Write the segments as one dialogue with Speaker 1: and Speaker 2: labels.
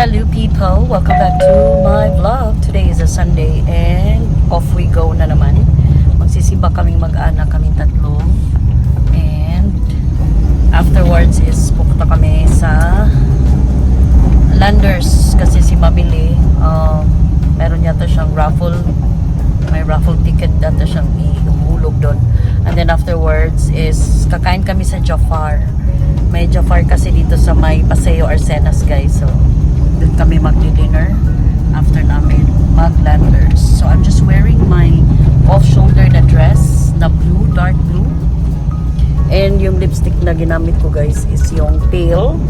Speaker 1: Hello people, welcome back to my vlog. Today is a Sunday and off we go na naman. Magsisimba kaming mag-anak kaming tatlo. And afterwards is pupunta kami sa Landers kasi si Mamili um, meron yata siyang raffle may raffle ticket data siyang ihulog doon. And then afterwards is kakain kami sa Jafar. May Jafar kasi dito sa may Paseo Arsenas guys. So doon kami magdi-dinner after namin mag-landers. So I'm just wearing my off-shoulder na dress na blue, dark blue. And yung lipstick na ginamit ko guys is yung pale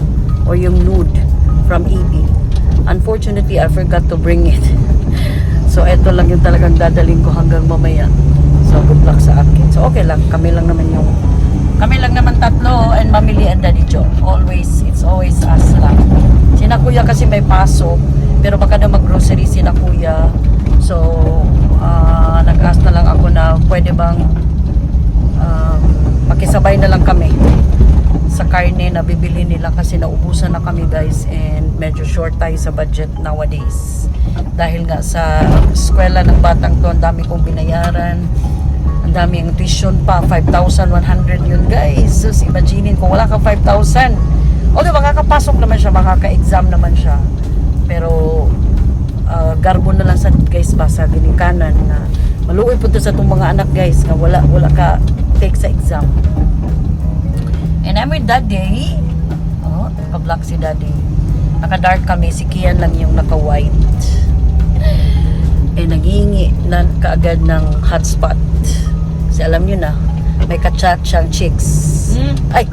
Speaker 1: or yung nude from EB. Unfortunately, I forgot to bring it. so, eto lang yung talagang dadaling ko hanggang mamaya. So, good luck sa akin. So, okay lang. Kami lang naman yung kami lang naman tatlo and Mamili and Daddy Joe. Always, it's always us lang. Sina kuya kasi may pasok, pero baka na mag-grocery sina kuya. So, ah, nag-ask na lang ako na pwede bang um, makisabay na lang kami sa karne na bibili nila kasi naubusan na kami guys and medyo short tayo sa budget nowadays dahil nga sa eskwela ng batang to ang dami kong binayaran ang dami ang tuition pa 5,100 yun guys. So imagine kung wala kang 5,000 okay makakapasok naman siya makaka-exam naman siya. Pero uh, garbo na lang sa guys ba sa ginikanan na maluoy po sa itong mga anak guys nga wala wala ka take sa exam. And I'm with daddy. Oh naka-black si daddy. Naka-dark kami. Si Kian lang yung naka-white. Eh naghihingi na kaagad ng hotspot kasi alam nyo na may kachat siyang chicks
Speaker 2: Hmm.
Speaker 1: ay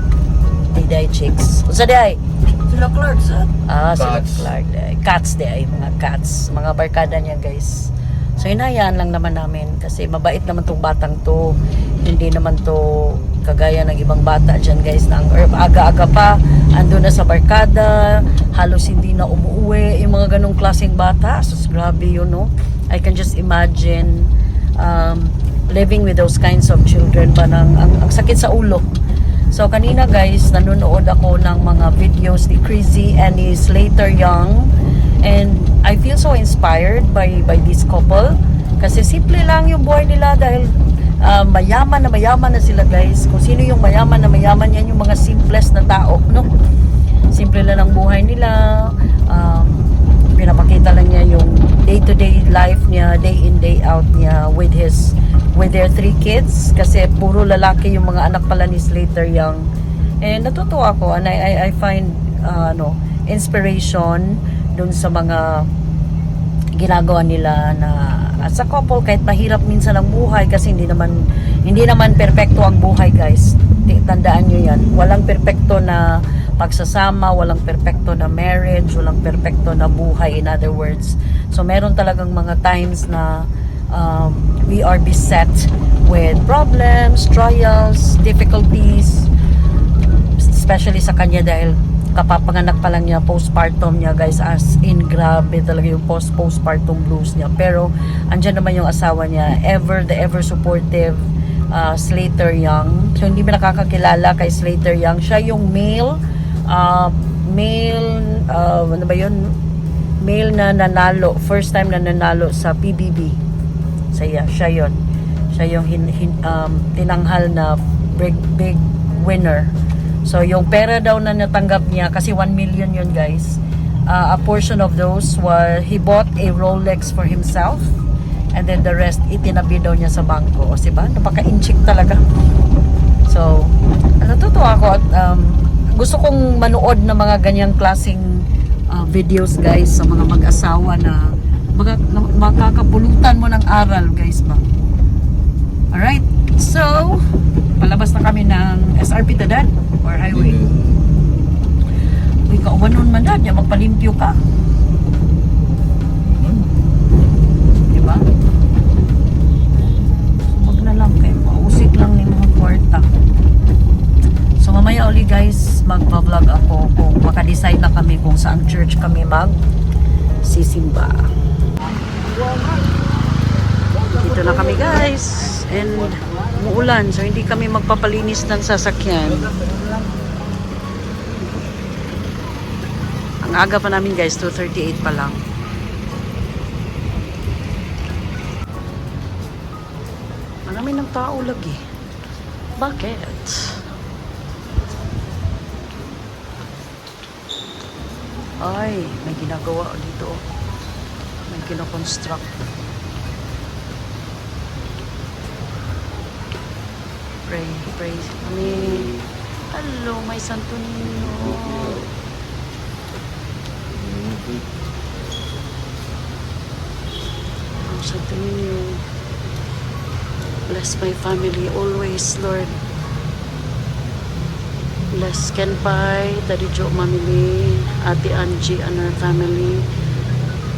Speaker 1: di day chicks usa di ay
Speaker 2: Sila Clark sa
Speaker 1: Ah, sila. Clark. eh, Cats de ay mga cats. Mga barkada niya guys. So hinayaan lang naman namin kasi mabait naman tong batang to. Hindi naman to kagaya ng ibang bata dyan guys na ang herb aga-aga pa ando na sa barkada halos hindi na umuwi yung mga ganong klaseng bata so grabe yun no I can just imagine um, living with those kinds of children ba ng ang, ang sakit sa ulo So kanina guys, nanonood ako ng mga videos ni Crazy and ni Slater Young and I feel so inspired by by this couple kasi simple lang yung buhay nila dahil ah, mayaman na mayaman na sila guys. Kung sino yung mayaman na mayaman yan yung mga simplest na tao, no? Simple lang ang buhay nila. Um, pinapakita lang niya yung day-to-day life niya, day in, day out niya with his with their three kids kasi puro lalaki yung mga anak pala ni Slater Young. And natutuwa ako and I, I, I find uh, ano, inspiration dun sa mga ginagawa nila na as a couple kahit mahirap minsan ang buhay kasi hindi naman hindi naman perpekto ang buhay guys. Tandaan nyo yan. Walang perpekto na pagsasama walang perpekto na marriage walang perpekto na buhay in other words. So meron talagang mga times na um, we are beset with problems trials difficulties especially sa kanya dahil kapapanganak pa lang niya postpartum niya guys. As in grabe talaga yung post postpartum blues niya. Pero andyan naman yung asawa niya. Ever the ever supportive uh, Slater Young. So hindi mo nakakakilala kay Slater Young. Siya yung male uh, male uh, ano ba yun? Male na nanalo first time na nanalo sa PBB saya siya yon siya yung hin, hin, um, tinanghal na big big winner So, yung pera daw na natanggap niya, kasi 1 million yun guys, uh, a portion of those were, he bought a Rolex for himself, and then the rest, itinabi daw niya sa bangko. O, diba? Napaka-inchik talaga. So, natutuwa ako at um, gusto kong manood ng mga ganyang klaseng uh, videos guys sa mga mag-asawa na maka, na, makakapulutan mo ng aral guys ba. Alright, so palabas na kami ng SRP Tadad or highway. Uy, kaumanon man dad, magpalimpyo ka. Diba? Wag na lang kayo, mausik lang ni mga kwarta. So, mamaya uli guys, magpa-vlog ako kung makadecide na kami kung saan church kami mag sisimba. Dito na kami guys. And umuulan so hindi kami magpapalinis ng sasakyan. Ang aga pa namin guys, 2.38 pa lang. Marami ng tao lagi. Bakit? Ay, may ginagawa dito. May kinoconstruct. Pray, pray kami. Hello, may Santo Niño. Oh, Santo Niño. Bless my family always, Lord. Bless Ken Pai, Daddy Joe Mamili, Ate Angie and her family.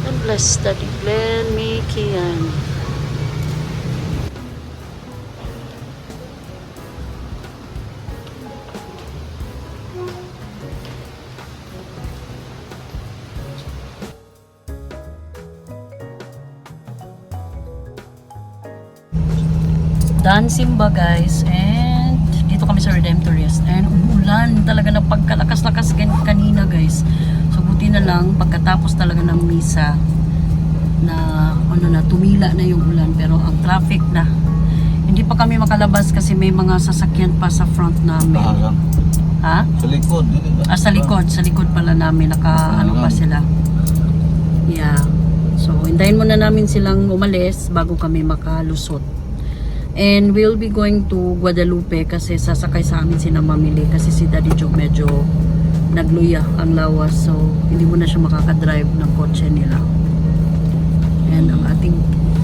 Speaker 1: And bless Daddy Glenn, Mickey, and Dan Simba guys and dito kami sa Redemptorist and umulan talaga na pagkalakas-lakas kan kanina guys so buti na lang pagkatapos talaga ng misa na ano na tumila na yung ulan pero ang traffic na hindi pa kami makalabas kasi may mga sasakyan pa sa front namin ha?
Speaker 2: Sa likod. ba?
Speaker 1: Ah, sa likod, sa likod pala namin, naka ano pa sila. Yeah. So, hintayin muna namin silang umalis bago kami makalusot. And we'll be going to Guadalupe kasi sasakay sa amin si na mamili kasi si Daddy Joe medyo nagluya ang lawas. So, hindi mo na siya makakadrive ng kotse nila. And ang ating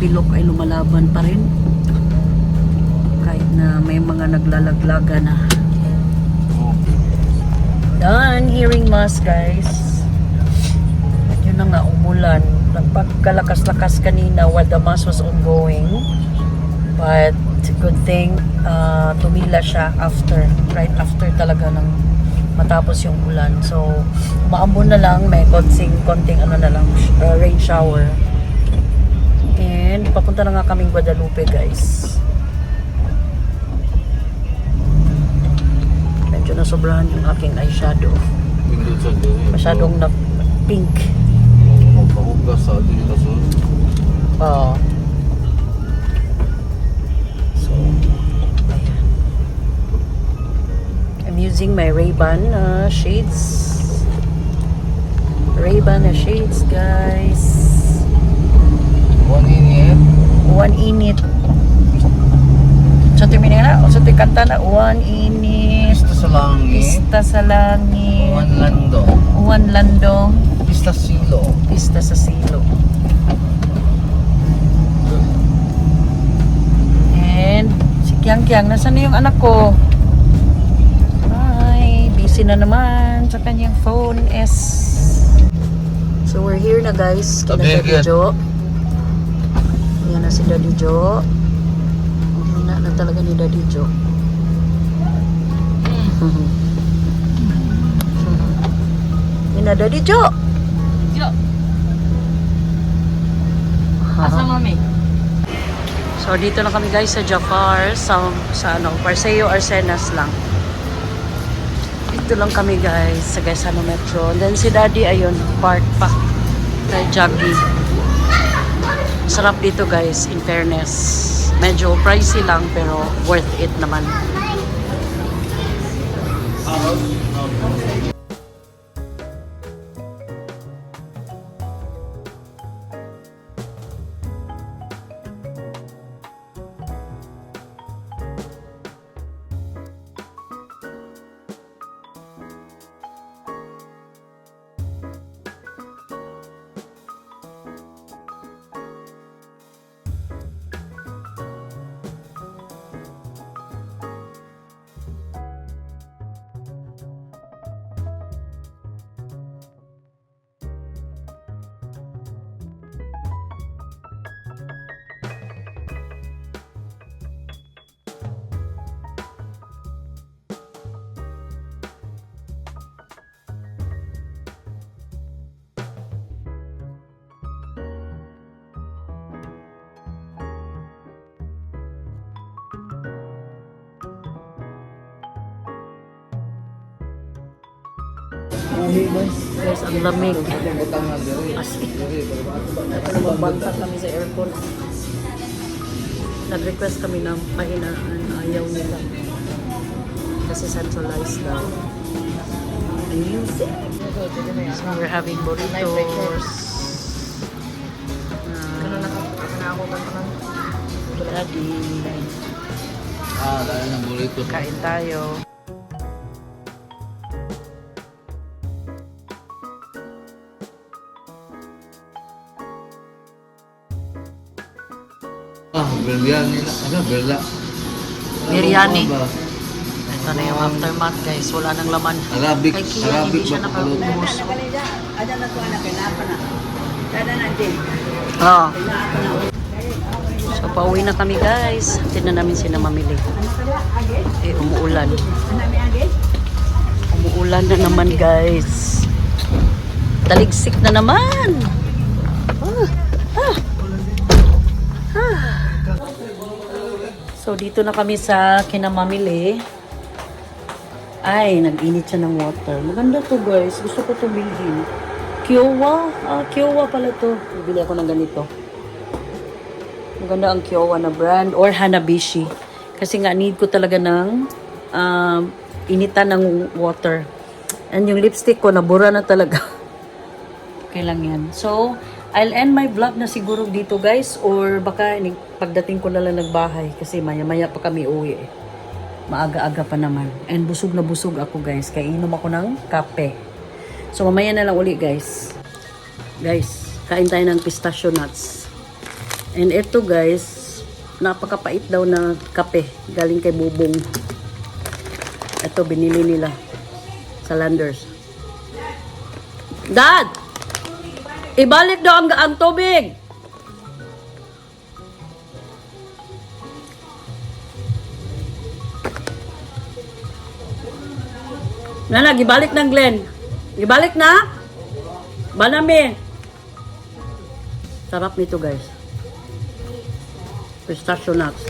Speaker 1: pilok ay lumalaban pa rin. Kahit na may mga naglalaglaga na. Done hearing mass, guys. At yun na nga, umulan. Nagpagkalakas-lakas kanina while the mass was ongoing. But good thing, uh, tumila siya after. Right after talaga ng matapos yung ulan. So, maambon na lang. May konting, konting ano na lang, uh, rain shower. And papunta na nga kaming Guadalupe, guys. Medyo nasobrahan yung aking eyeshadow. Masyadong na pink.
Speaker 2: Magpahugas sa sa
Speaker 1: Oo. I'm using my Ray-Ban uh, shades. Ray-Ban na shades, guys.
Speaker 2: One init.
Speaker 1: One init. Sa na, o sa tingin kanta na, one init.
Speaker 2: Pista sa langit.
Speaker 1: Pista sa langit.
Speaker 2: One lando.
Speaker 1: One landong.
Speaker 2: Pista silo.
Speaker 1: Pista sa silo. And si Kiang Kiang, nasaan na yung anak ko? Na naman sa kanyang phone S. So we're here na guys, kina
Speaker 2: Tabi,
Speaker 1: Daddy. Jo. Yan na si Daddy Jo. Ang hina na talaga ni Daddy Jo. Yan na Daddy Jo.
Speaker 3: Jo. Asa mami?
Speaker 1: So dito na kami guys sa Jafar sa sa ano, Paseo Arsenas lang. Dito lang kami guys sa Gaisano Metro. And then si Daddy ayun, park pa kay Jaggy. Sarap dito guys, in fairness. Medyo pricey lang pero worth it naman.
Speaker 2: Uhi guys.
Speaker 1: Guys, ang lamig.
Speaker 2: Na.
Speaker 1: As in. Nagbabanta kami sa aircon. Nag-request kami ng pahinaan. Ayaw nila. Kasi centralized daw. Music. So we're having burritos. Uh, Daddy.
Speaker 2: Ah, dahil ng burrito.
Speaker 1: Kain tayo.
Speaker 2: Biryani na. Ano?
Speaker 1: Biryani.
Speaker 2: Ano ba?
Speaker 1: Ito na yung aftermath guys. Wala nang laman.
Speaker 2: Arabic,
Speaker 1: Kay Kian,
Speaker 2: Arabic
Speaker 1: hindi siya nakaubos.
Speaker 3: Ada na to anak kenapa na? Kada na din.
Speaker 1: Ah. So, pauwi na kami guys. Tignan namin sila mamili. Eh, umuulan. Umuulan na naman guys. Taligsik na naman. Ah, ah, ah. So, dito na kami sa kinamamili. Ay, nag-init siya ng water. Maganda to guys. Gusto ko to bilhin. Kiowa. Ah, Kiowa pala to. Bibili ako ng ganito. Maganda ang Kiowa na brand or Hanabishi. Kasi nga need ko talaga ng um, initan ng water. And yung lipstick ko, nabura na talaga. okay lang yan. So, I'll end my vlog na siguro dito guys or baka pagdating ko na lang nagbahay kasi maya-maya pa kami uwi eh. Maaga-aga pa naman. And busog na busog ako guys. Kaya inom ako ng kape. So, mamaya na lang uli guys. Guys, kain tayo ng pistachio nuts. And ito guys, napakapait daw na kape galing kay Bubong. Ito binili nila sa Landers. Dad! Ibalik daw ang, ang tubig! Nana, gibalik ng Glenn. Gibalik na? Banami. Sarap nito guys. Pistachio nuts.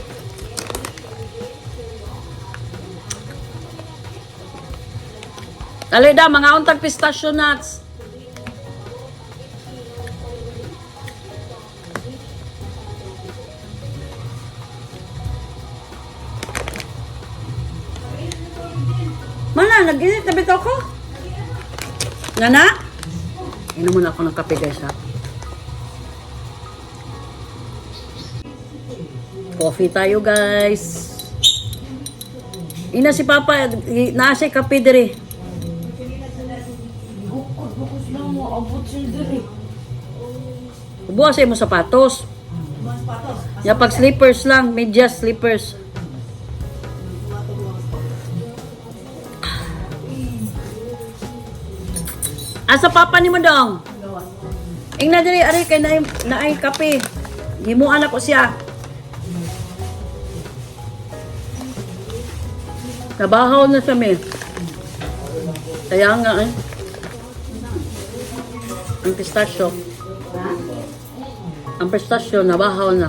Speaker 1: Dali da, mga untag pistachio nuts. Nag-init na bitaw ko? Nana? Inom muna ako ng kape guys ha. Coffee tayo guys. Ina si Papa, nasa kape diri. Buwas mo sapatos. Ya pag slippers lang, medyas slippers. Asa papa ni mo dong? Ing na diri ari kay naay naay kape. Himuan ako siya. Nabahaw na sa me. Kaya nga eh. Ang pistachio. Ang pistachio nabahaw na.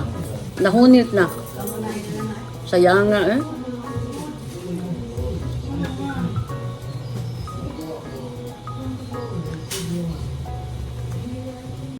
Speaker 1: Nahunit na. Sayang nga eh.